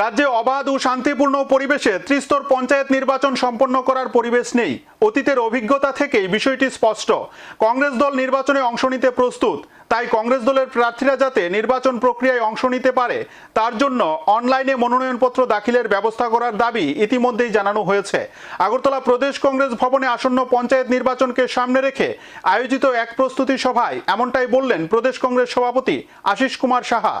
রাজ্যে অবাধ ও শান্তিপূর্ণ পরিবেশে ত্রিস্তর পঞ্চায়েত নির্বাচন সম্পন্ন করার পরিবেশ নেই। অতীতের অভিজ্ঞতা থেকেই বিষয়টি স্পষ্ট। কংগ্রেস দল নির্বাচনে অংশ নিতে প্রস্তুত। তাই কংগ্রেস দলের প্রার্থীরা যাতে নির্বাচন প্রক্রিয়ায় অংশ নিতে পারে, তার জন্য অনলাইনে মনোনয়নপত্র দাখিলের ব্যবস্থা করার দাবি ইতিমধ্যেই জানানো হয়েছে। আগরতলা প্রদেশ কংগ্রেস ভবনে আসন্ন পঞ্চায়েত নির্বাচনকে সামনে রেখে আয়োজিত এক প্রস্তুতি সভায় এমনটাই বললেন প্রদেশ কংগ্রেস সভাপতি আশিস কুমার সাহা।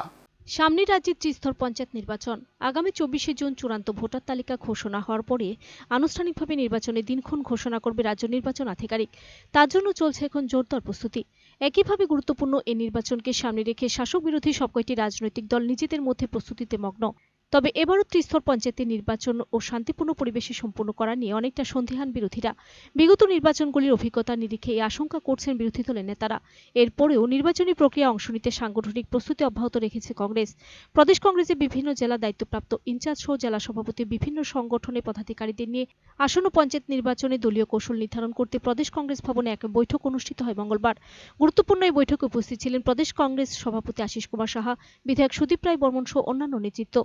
সামনে রাজ্যের ত্রিস্তর পঞ্চায়েত নির্বাচন। আগামী চব্বিশে জুন চূড়ান্ত ভোটার তালিকা ঘোষণা হওয়ার পরে আনুষ্ঠানিকভাবে নির্বাচনের দিনক্ষণ ঘোষণা করবে রাজ্য নির্বাচন আধিকারিক। তার জন্য চলছে এখন জোরদার প্রস্তুতি। একইভাবে গুরুত্বপূর্ণ এই নির্বাচনকে সামনে রেখে শাসক বিরোধী সব কয়টি রাজনৈতিক দল নিজেদের মধ্যে প্রস্তুতিতে মগ্ন। তবে এবারও ত্রিস্তর পঞ্চায়েতের নির্বাচন ও শান্তিপূর্ণ পরিবেশে সম্পূর্ণ করা নিয়ে অনেকটা সন্দিহান বিরোধীরা। বিগত নির্বাচনগুলির অভিজ্ঞতার নিরিখে এই আশঙ্কা করছেন বিরোধী দলের নেতারা। এরপরেও নির্বাচনী প্রক্রিয়া অংশ নিতে সাংগঠনিক প্রস্তুতি অব্যাহত রেখেছে কংগ্রেস। প্রদেশ কংগ্রেসের বিভিন্ন জেলা দায়িত্বপ্রাপ্ত ইনচার্জ সহ জেলা সভাপতি বিভিন্ন সংগঠনের পদাধিকারীদের নিয়ে আসন্ন পঞ্চায়েত নির্বাচনে দলীয় কৌশল নির্ধারণ করতে প্রদেশ কংগ্রেস ভবনে এক বৈঠক অনুষ্ঠিত হয় মঙ্গলবার। গুরুত্বপূর্ণ এই বৈঠকে উপস্থিত ছিলেন প্রদেশ কংগ্রেস সভাপতি আশিস কুমার সাহা, বিধায়ক সুদীপ রায় বর্মন সহ অন্যান্য নেতৃত্ব।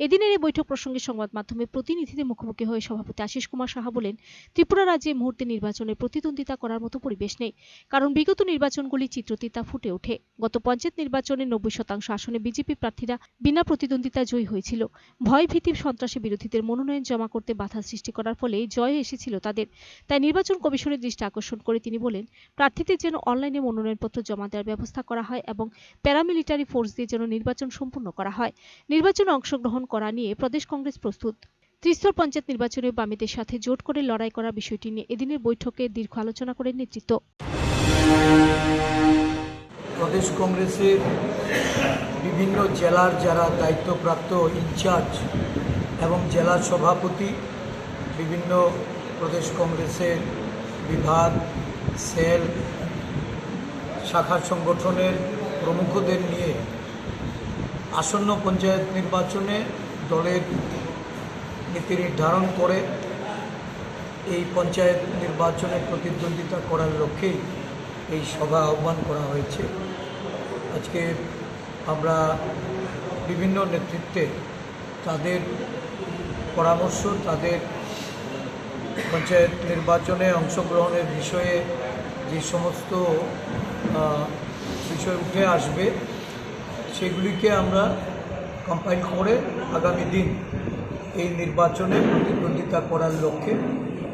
এদিনের এই বৈঠক প্রসঙ্গে সংবাদ মাধ্যমে প্রতিনিধিদের মুখোমুখি হয়ে সভাপতি আশিস কুমার সাহা বলেন, ত্রিপুরা রাজ্যে মুহূর্তে নির্বাচনে প্রতিদ্বন্দ্বিতা করার মতো পরিবেশ নেই, কারণ বিগত নির্বাচনগুলি চিত্রতিতা ফুটে ওঠে। গত পঞ্চায়েত নির্বাচনে নব্বই শতাংশ আসনে বিজেপি প্রার্থীরা বিনা প্রতিদ্বন্দ্বিতায় জয়ী হয়েছিল। ভয় ভীতি সন্ত্রাসী বিরোধীদের মনোনয়ন জমা করতে বাধা সৃষ্টি করার ফলে জয় এসেছিল তাদের। তাই নির্বাচন কমিশনের দৃষ্টি আকর্ষণ করে তিনি বলেন, প্রার্থীদের যেন অনলাইনে মনোনয়নপত্র জমা দেওয়ার ব্যবস্থা করা হয় এবং প্যারামিলিটারি ফোর্স দিয়ে যেন নির্বাচন সম্পূর্ণ করা হয়। নির্বাচনে অংশগ্রহণ করা নিয়ে প্রদেশ কংগ্রেস প্রস্তুত। ত্রিস্তর পঞ্চায়েত নির্বাচনে বামীদের সাথে জোট করে লড়াই করা বিষয়টি নিয়ে এদিনের বৈঠকে দীর্ঘ আলোচনা করে নেতৃত্ব। প্রদেশ কংগ্রেসের বিভিন্ন জেলার যারা দায়িত্বপ্রাপ্ত ইনচার্জ এবং জেলা সভাপতি, বিভিন্ন প্রদেশ কংগ্রেসের বিভাগ, সেল, শাখা সংগঠনের প্রমুখদের নিয়ে আসন্ন পঞ্চায়েত নির্বাচনে দলের নীতি নির্ধারণ করে এই পঞ্চায়েত নির্বাচনে প্রতিদ্বন্দ্বিতা করার লক্ষ্যেই এই সভা আহ্বান করা হয়েছে। আজকে আমরা বিভিন্ন নেতৃত্বে তাদের পরামর্শ, তাদের পঞ্চায়েত নির্বাচনে অংশগ্রহণের বিষয়ে যে সমস্ত বিষয় উঠে আসবে সেগুলিকে আমরা কম্পাইল করে আগামী দিন এই নির্বাচনে প্রতিদ্বন্দ্বিতা করার লক্ষ্যে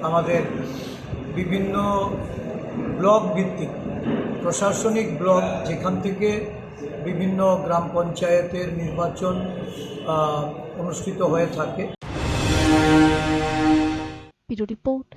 আমাদের বিভিন্ন ব্লক ভিত্তিক, প্রশাসনিক ব্লক যেখান থেকে বিভিন্ন গ্রাম পঞ্চায়েতের নির্বাচন অনুষ্ঠিত হয়ে থাকে। রিপোর্ট